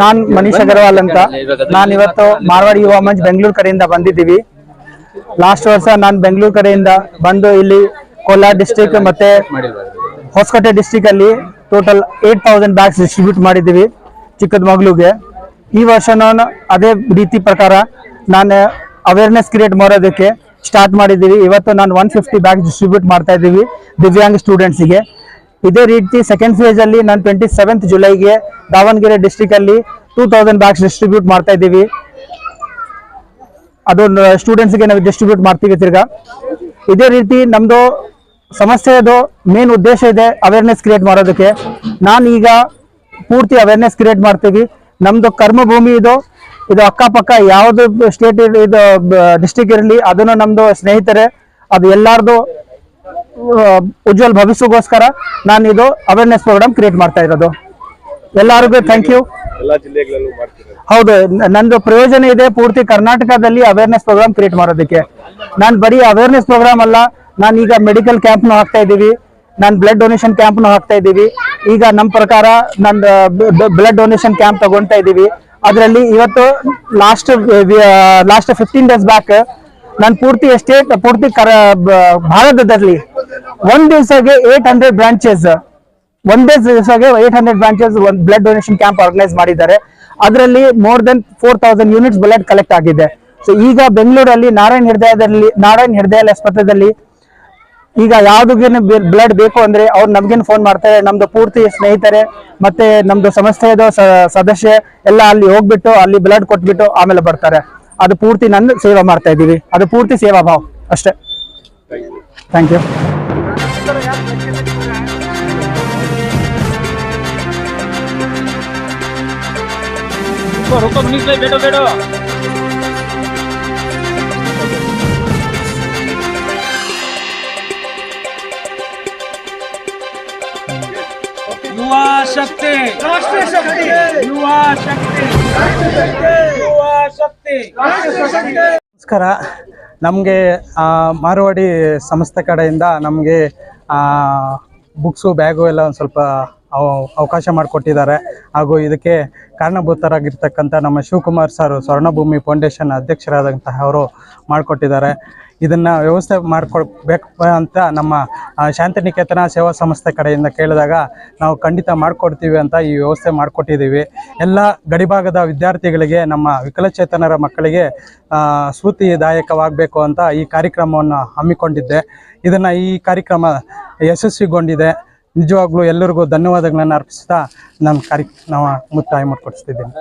ನಾನ್ ಮನೀಶ್ ಅಗರ್ವಾಲ್ ಅಂತ. ನಾನ್ ಇವತ್ತು ಮಾರ್ವಾಡಿ ಯುವ ಮಂಚ್ ಬೆಂಗಳೂರು ಕಡೆಯಿಂದ ಬಂದಿದ್ದೀವಿ. ಲಾಸ್ಟ್ ವರ್ಷ ನಾನು ಬೆಂಗಳೂರು ಕಡೆಯಿಂದ ಬಂದು ಇಲ್ಲಿ ಕೋಲಾರ ಡಿಸ್ಟಿಕ್ ಮತ್ತೆ ಹೊಸಕೋಟೆ ಡಿಸ್ಟಿಕ್ ಅಲ್ಲಿ total eight thousand bags distribute ಮಾಡಿದ್ದೀವಿ ಚಿಕ್ಕದಮಗ್ಲುಗೆ ಈ ವರ್ಷ ನಾನು ಅದೇ ರೀತಿ ಪ್ರಕಾರ ನಾನು ಅವೇರ್ನೆಸ್ ಕ್ರಿಯೇಟ್ ಮಾಡೋದಕ್ಕೆ ಸ್ಟಾರ್ಟ್ ಮಾಡಿದ್ದೀವಿ. ಇವತ್ತು ನಾನು ಒನ್ ಫಿಫ್ಟಿ ಬ್ಯಾಗ್ಸ್ ಡಿಸ್ಟ್ರಿಬ್ಯೂಟ್ ಮಾಡ್ತಾ ಇದ್ದೀವಿ ದಿವ್ಯಾಂಗ ಸ್ಟೂಡೆಂಟ್ಸ್ಗೆ ಇದೇ ರೀತಿ ಸೆಕೆಂಡ್ ಫೇಸ್ ಅಲ್ಲಿ ನಾನು ಟ್ವೆಂಟಿ ಸೆವೆಂತ್ ಜುಲೈಗೆ ದಾವಣಗೆರೆ ಡಿಸ್ಟಿಕ್ ಅಲ್ಲಿ ಟೂ ತೌಸಂಡ್ ಬ್ಯಾಗ್ಸ್ ಡಿಸ್ಟ್ರಿಬ್ಯೂಟ್ ಮಾಡ್ತಾ ಇದ್ದೀವಿ. ಅದೊಂದು ಸ್ಟೂಡೆಂಟ್ಸ್ಗೆ ನಾವು ಡಿಸ್ಟ್ರಿಬ್ಯೂಟ್ ಮಾಡ್ತೀವಿ ತಿರ್ಗಾ. ಇದೇ ರೀತಿ ನಮ್ದು ಸಮಸ್ಯೆದು ಮೇನ್ ಉದ್ದೇಶ ಇದೆ ಅವೇರ್ನೆಸ್ ಕ್ರಿಯೇಟ್ ಮಾಡೋದಕ್ಕೆ. ನಾನು ಈಗ ಪೂರ್ತಿ ಅವೇರ್ನೆಸ್ ಕ್ರಿಯೇಟ್ ಮಾಡ್ತೀವಿ. ನಮ್ದು ಕರ್ಮಭೂಮಿ ಇದು ಇದು ಅಕ್ಕಪಕ್ಕ ಯಾವುದು ಸ್ಟೇಟ್ ಇದು ಡಿಸ್ಟಿಕ್ ಇರಲಿ, ಅದನ್ನು ನಮ್ದು ಸ್ನೇಹಿತರೆ, ಅದು ಎಲ್ಲಾರ್ದು ಉಜ್ವಲ್ ಭವಿಷ್ಯಗೋಸ್ಕರ ನಾನು ಇದು ಅವೇರ್ನೆಸ್ ಪ್ರೋಗ್ರಾಮ್ ಕ್ರಿಯೇಟ್ ಮಾಡ್ತಾ ಇರೋದು. ಎಲ್ಲರಿಗೂ ಥ್ಯಾಂಕ್ ಯು ಹೌದು ನಂದು ಪ್ರಯೋಜನ ಇದೆ ಪೂರ್ತಿ ಕರ್ನಾಟಕದಲ್ಲಿ ಅವೇರ್ನೆಸ್ ಪ್ರೋಗ್ರಾಮ್ ಕ್ರಿಯೇಟ್ ಮಾಡೋದಕ್ಕೆ. ನಾನು ಬರೀ ಅವೇರ್ನೆಸ್ ಪ್ರೋಗ್ರಾಮ್ ಅಲ್ಲ ನಾನು ಈಗ ಮೆಡಿಕಲ್ ಕ್ಯಾಂಪ್ನು ಹಾಕ್ತಾ ಇದ್ದೀವಿ ನಾನು ಬ್ಲಡ್ ಡೊನೇಷನ್ ಕ್ಯಾಂಪ್ನು ಹಾಕ್ತಾ ಇದ್ದೀವಿ. ಈಗ ನಮ್ಮ ಪ್ರಕಾರ ನಂದು ಬ್ಲಡ್ ಡೊನೇಷನ್ ಕ್ಯಾಂಪ್ ತಗೊಂತಾ ಇದ್ದೀವಿ. ಅದರಲ್ಲಿ ಇವತ್ತು last last fifteen days back ನಾನು ಪೂರ್ತಿ ಸ್ಟೇಟ್ ಪೂರ್ತಿ ಕರ ಭಾರತದಲ್ಲಿ ಒಂದ್ ದಿವಸಗೆ ಏಟ್ ಹಂಡ್ರೆಡ್ ಬ್ರಾಂಚಸ್ ಒಂದೇ ದಿವಸಗೆ ಏಟ್ ಹಂಡ್ರೆಡ್ ಬ್ರಾಂಚಸ್ ಒಂದು ಬ್ಲಡ್ ಡೊನೇಷನ್ ಕ್ಯಾಂಪ್ ಆರ್ಗನೈಸ್ ಮಾಡಿದ್ದಾರೆ. ಅದರಲ್ಲಿ more than four thousand units blood collect ಆಗಿದೆ. ಸೊ ಈಗ ಬೆಂಗಳೂರಲ್ಲಿ ನಾರಾಯಣ್ ಹೃದಯದಲ್ಲಿ, ನಾರಾಯಣ್ ಹೃದಯ ಆಸ್ಪತ್ರೆಯಲ್ಲಿ ಈಗ ಯಾವ್ದಕ್ಕೇನು ಬ್ಲಡ್ ಬೇಕು ಅಂದ್ರೆ ಅವ್ರು ನಮ್ಗೇನು ಫೋನ್ ಮಾಡ್ತಾರೆ, ನಮ್ದು ಪೂರ್ತಿ ಸ್ನೇಹಿತರೆ, ಮತ್ತೆ ನಮ್ದು ಸಂಸ್ಥೆಯದು ಸದಸ್ಯ ಎಲ್ಲ ಅಲ್ಲಿ ಹೋಗ್ಬಿಟ್ಟು, ಅಲ್ಲಿ ಬ್ಲಡ್ ಕೊಟ್ಬಿಟ್ಟು ಆಮೇಲೆ ಬರ್ತಾರೆ. ಅದು ಪೂರ್ತಿ ನನ್ನ ಸೇವಾ ಮಾಡ್ತಾ ಇದ್ದೀವಿ. ಅದು ಪೂರ್ತಿ ಸೇವಾ ಭಾವ್, ಅಷ್ಟೇ. ಥ್ಯಾಂಕ್ ಯು रुको रुको मनीष भाई बैठो बैठो युवा शक्ति राष्ट्रीय शक्ति युवा शक्ति युवा शक्ति ನಮಸ್ಕಾರ ನಮಗೆ ಮಾರವಾಡಿ ಸಂಸ್ಥೆ ಕಡೆಯಿಂದ ನಮಗೆ ಬುಕ್ಸು ಬ್ಯಾಗು ಎಲ್ಲ ಒಂದು ಸ್ವಲ್ಪ ಅವಕಾಶ ಮಾಡಿಕೊಟ್ಟಿದ್ದಾರೆ. ಹಾಗೂ ಇದಕ್ಕೆ ಕಾರಣಭೂತರಾಗಿರ್ತಕ್ಕಂಥ ನಮ್ಮ ಶಿವಕುಮಾರ್ ಸರ್ ಸ್ವರ್ಣಭೂಮಿ ಫೌಂಡೇಶನ್ ಅಧ್ಯಕ್ಷರಾದಂತಹ ಅವರು ಮಾಡಿಕೊಟ್ಟಿದ್ದಾರೆ. ಇದನ್ನು ವ್ಯವಸ್ಥೆ ಮಾಡಿಕೊಡ್ಬೇಕು ಅಂತ ನಮ್ಮ ಶಾಂತಿನಿಕೇತನ ಸೇವಾ ಸಂಸ್ಥೆ ಕಡೆಯಿಂದ ಕೇಳಿದಾಗ ನಾವು ಖಂಡಿತ ಮಾಡಿಕೊಡ್ತೀವಿ ಅಂತ ಈ ವ್ಯವಸ್ಥೆ ಮಾಡಿಕೊಟ್ಟಿದ್ದೀವಿ. ಎಲ್ಲ ಗಡಿಭಾಗದ ವಿದ್ಯಾರ್ಥಿಗಳಿಗೆ, ನಮ್ಮ ವಿಕಲಚೇತನರ ಮಕ್ಕಳಿಗೆ ಸ್ಫೂರ್ತಿದಾಯಕವಾಗಬೇಕು ಅಂತ ಈ ಕಾರ್ಯಕ್ರಮವನ್ನು ಹಮ್ಮಿಕೊಂಡಿದ್ದೆ. ಇದನ್ನು ಈ ಕಾರ್ಯಕ್ರಮ ಯಶಸ್ವಿಗೊಂಡಿದೆ. ನಿಜವಾಗ್ಲೂ ಎಲ್ಲರಿಗೂ ಧನ್ಯವಾದಗಳನ್ನು ಅರ್ಪಿಸ್ತಾ ನಮ್ಮ ಕಾರ್ಯ ನಾವು ಮುಕ್ತಾಯ ಮಾಡಿಕೊಡಿಸ್ತಿದ್ದೀನಿ.